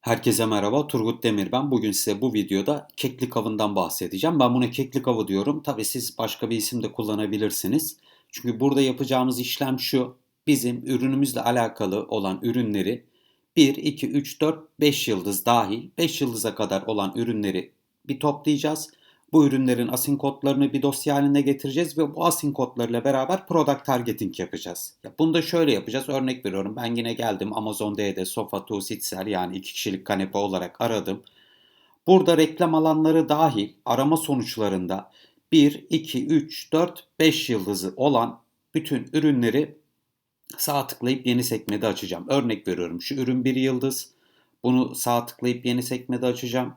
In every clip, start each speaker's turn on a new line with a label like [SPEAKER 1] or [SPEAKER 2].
[SPEAKER 1] Herkese merhaba, Turgut Demir ben. Bugün size bu videoda keklik avından bahsedeceğim. Ben buna keklik avı diyorum. Tabii siz başka bir isim de kullanabilirsiniz. Çünkü burada yapacağımız işlem şu. Bizim ürünümüzle alakalı olan ürünleri 1, 2, 3, 4, 5 yıldız dahil 5 yıldıza kadar olan ürünleri bir toplayacağız. Bu ürünlerin asin kodlarını bir dosya haline getireceğiz ve bu asin kodlarıyla beraber product targeting yapacağız. Ya bunu da şöyle yapacağız. Örnek veriyorum. Ben yine geldim Amazon D'de Sofa to Sitser yani iki kişilik kanepe olarak aradım. Burada reklam alanları dahil arama sonuçlarında 1, 2, 3, 4, 5 yıldızı olan bütün ürünleri sağ tıklayıp yeni sekmede açacağım. Örnek veriyorum şu ürün 1 yıldız. Bunu sağ tıklayıp yeni sekmede açacağım.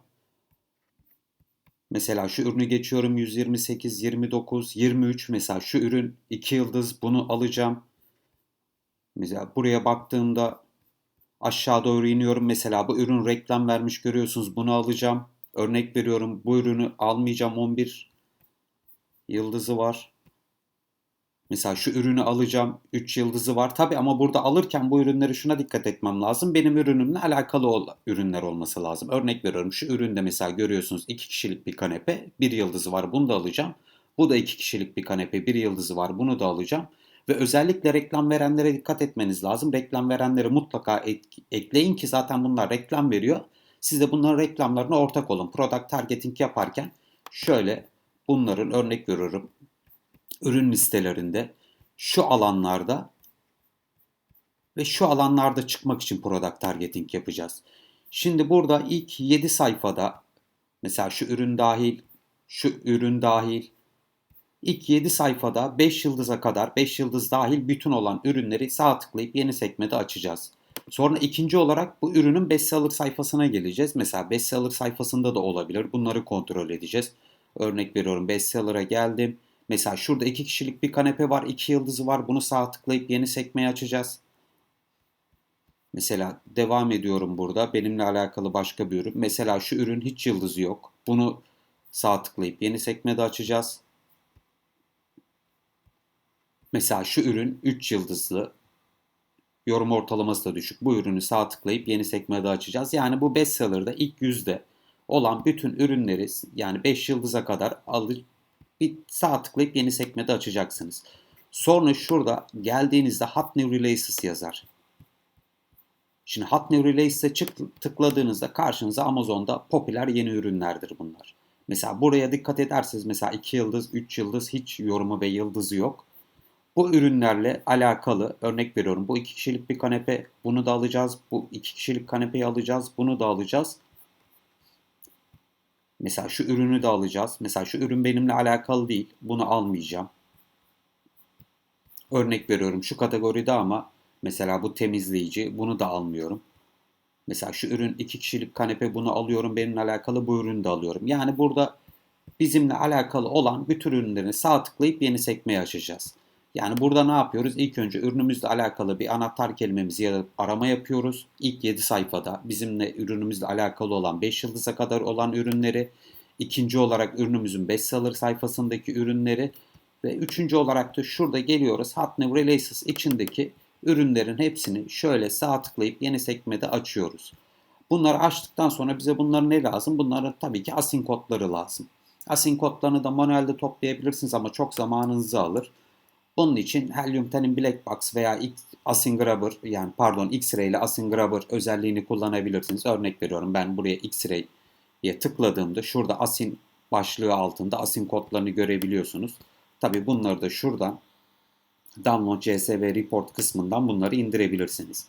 [SPEAKER 1] Mesela şu ürünü geçiyorum 128, 29, 23 mesela şu ürün 2 yıldız bunu alacağım. Mesela buraya baktığımda aşağı doğru iniyorum. Mesela bu ürün reklam vermiş görüyorsunuz bunu alacağım. Örnek veriyorum bu ürünü almayacağım 11 yıldızı var. Mesela şu ürünü alacağım 3 yıldızı var. Tabi ama burada alırken bu ürünleri şuna dikkat etmem lazım. Benim ürünümle alakalı ol ürünler olması lazım. Örnek veriyorum şu üründe mesela görüyorsunuz 2 kişilik bir kanepe 1 yıldızı var bunu da alacağım. Bu da 2 kişilik bir kanepe 1 yıldızı var bunu da alacağım. Ve özellikle reklam verenlere dikkat etmeniz lazım. Reklam verenleri mutlaka ek- ekleyin ki zaten bunlar reklam veriyor. Siz de bunların reklamlarına ortak olun. Product targeting yaparken şöyle bunların örnek veriyorum ürün listelerinde şu alanlarda ve şu alanlarda çıkmak için product targeting yapacağız. Şimdi burada ilk 7 sayfada mesela şu ürün dahil, şu ürün dahil ilk 7 sayfada 5 yıldıza kadar 5 yıldız dahil bütün olan ürünleri sağ tıklayıp yeni sekmede açacağız. Sonra ikinci olarak bu ürünün bestseller sayfasına geleceğiz. Mesela bestseller sayfasında da olabilir. Bunları kontrol edeceğiz. Örnek veriyorum bestseller'a geldim. Mesela şurada iki kişilik bir kanepe var, iki yıldızı var. Bunu sağ tıklayıp yeni sekmeyi açacağız. Mesela devam ediyorum burada. Benimle alakalı başka bir ürün. Mesela şu ürün hiç yıldızı yok. Bunu sağ tıklayıp yeni sekmede açacağız. Mesela şu ürün 3 yıldızlı. Yorum ortalaması da düşük. Bu ürünü sağ tıklayıp yeni sekmede açacağız. Yani bu bestseller'da ilk yüzde olan bütün ürünleri yani 5 yıldıza kadar alıp bir sağ tıklayıp yeni sekmede açacaksınız. Sonra şurada geldiğinizde Hot New Releases yazar. Şimdi Hot New Releases'e tıkladığınızda karşınıza Amazon'da popüler yeni ürünlerdir bunlar. Mesela buraya dikkat ederseniz mesela 2 yıldız, 3 yıldız hiç yorumu ve yıldızı yok. Bu ürünlerle alakalı örnek veriyorum. Bu iki kişilik bir kanepe bunu da alacağız. Bu iki kişilik kanepeyi alacağız. Bunu da alacağız. Mesela şu ürünü de alacağız. Mesela şu ürün benimle alakalı değil. Bunu almayacağım. Örnek veriyorum şu kategoride ama mesela bu temizleyici bunu da almıyorum. Mesela şu ürün iki kişilik kanepe bunu alıyorum. Benimle alakalı bu ürünü de alıyorum. Yani burada bizimle alakalı olan bütün ürünlerini sağ tıklayıp yeni sekmeyi açacağız. Yani burada ne yapıyoruz? İlk önce ürünümüzle alakalı bir anahtar kelimemizi ya da arama yapıyoruz. İlk 7 sayfada bizimle ürünümüzle alakalı olan 5 yıldıza kadar olan ürünleri, ikinci olarak ürünümüzün bestseller sayfasındaki ürünleri ve üçüncü olarak da şurada geliyoruz Hot New Releases içindeki ürünlerin hepsini şöyle sağ tıklayıp yeni sekmede açıyoruz. Bunları açtıktan sonra bize bunların ne lazım? Bunların tabii ki asin kodları lazım. Asin kodlarını da manuelde toplayabilirsiniz ama çok zamanınızı alır. Bunun için Helium 10'in Black Box veya Asin Grabber yani pardon X-Ray ile Asin Grabber özelliğini kullanabilirsiniz. Örnek veriyorum ben buraya X-Ray'ye tıkladığımda şurada Asin başlığı altında Asin kodlarını görebiliyorsunuz. Tabi bunları da şuradan Download CSV Report kısmından bunları indirebilirsiniz.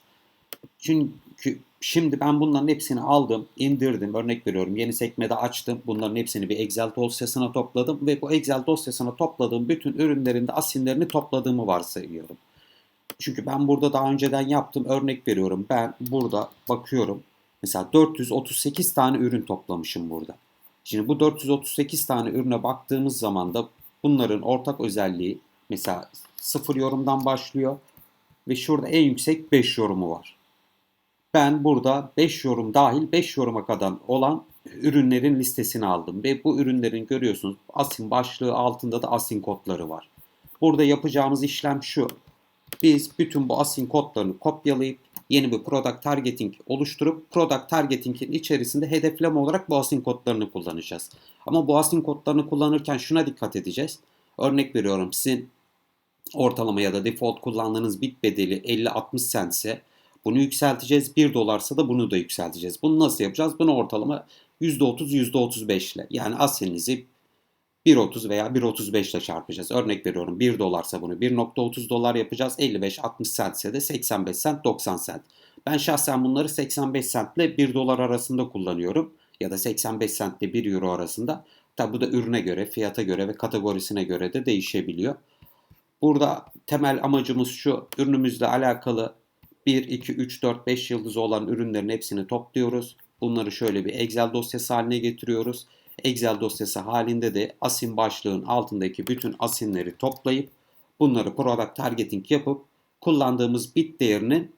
[SPEAKER 1] Çünkü şimdi ben bunların hepsini aldım, indirdim. Örnek veriyorum yeni sekmede açtım. Bunların hepsini bir Excel dosyasına topladım ve bu Excel dosyasına topladığım bütün ürünlerin de asinlerini topladığımı varsayıyorum. Çünkü ben burada daha önceden yaptım. Örnek veriyorum. Ben burada bakıyorum. Mesela 438 tane ürün toplamışım burada. Şimdi bu 438 tane ürüne baktığımız zaman da bunların ortak özelliği mesela sıfır yorumdan başlıyor ve şurada en yüksek 5 yorumu var. Ben burada 5 yorum dahil 5 yoruma kadar olan ürünlerin listesini aldım ve bu ürünlerin görüyorsunuz asin başlığı altında da asin kodları var. Burada yapacağımız işlem şu. Biz bütün bu asin kodlarını kopyalayıp yeni bir product targeting oluşturup product targeting'in içerisinde hedefleme olarak bu asin kodlarını kullanacağız. Ama bu asin kodlarını kullanırken şuna dikkat edeceğiz. Örnek veriyorum sizin ortalama ya da default kullandığınız bit bedeli 50-60 centse bunu yükselteceğiz. 1 dolarsa da bunu da yükselteceğiz. Bunu nasıl yapacağız? Bunu ortalama %30 %35 ile yani asilinizi 1.30 veya 1.35 ile çarpacağız. Örnek veriyorum 1 dolarsa bunu 1.30 dolar yapacağız. 55-60 centse de 85 cent 90 cent. Ben şahsen bunları 85 cent ile 1 dolar arasında kullanıyorum. Ya da 85 cent ile 1 euro arasında. Tabi bu da ürüne göre, fiyata göre ve kategorisine göre de değişebiliyor. Burada temel amacımız şu. Ürünümüzle alakalı 1, 2, 3, 4, 5 yıldızı olan ürünlerin hepsini topluyoruz. Bunları şöyle bir Excel dosyası haline getiriyoruz. Excel dosyası halinde de asin başlığın altındaki bütün asinleri toplayıp bunları product targeting yapıp kullandığımız bit değerinin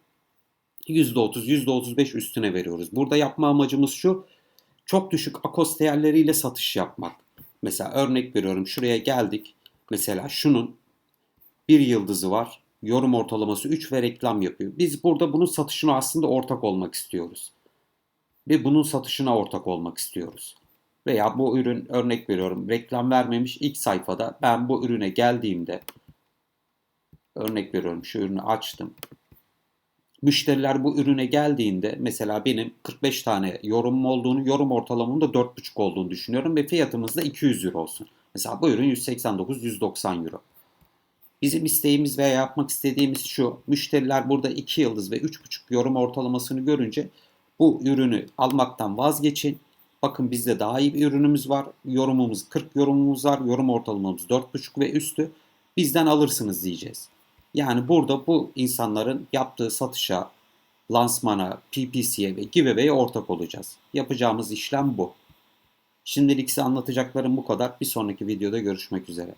[SPEAKER 1] %30, %35 üstüne veriyoruz. Burada yapma amacımız şu. Çok düşük akos değerleriyle satış yapmak. Mesela örnek veriyorum şuraya geldik. Mesela şunun bir yıldızı var. Yorum ortalaması 3 ve reklam yapıyor. Biz burada bunun satışına aslında ortak olmak istiyoruz. Ve bunun satışına ortak olmak istiyoruz. Veya bu ürün örnek veriyorum reklam vermemiş ilk sayfada ben bu ürüne geldiğimde örnek veriyorum şu ürünü açtım. Müşteriler bu ürüne geldiğinde mesela benim 45 tane yorumum olduğunu, yorum ortalamamın da 4,5 olduğunu düşünüyorum ve fiyatımız da 200 euro olsun. Mesela bu ürün 189-190 euro. Bizim isteğimiz veya yapmak istediğimiz şu. Müşteriler burada 2 yıldız ve 3,5 yorum ortalamasını görünce bu ürünü almaktan vazgeçin. Bakın bizde daha iyi bir ürünümüz var. Yorumumuz 40 yorumumuz var. Yorum ortalamamız 4,5 ve üstü. Bizden alırsınız diyeceğiz. Yani burada bu insanların yaptığı satışa, lansmana, PPC'ye ve giveaway'e ortak olacağız. Yapacağımız işlem bu. Şimdilik size anlatacaklarım bu kadar. Bir sonraki videoda görüşmek üzere.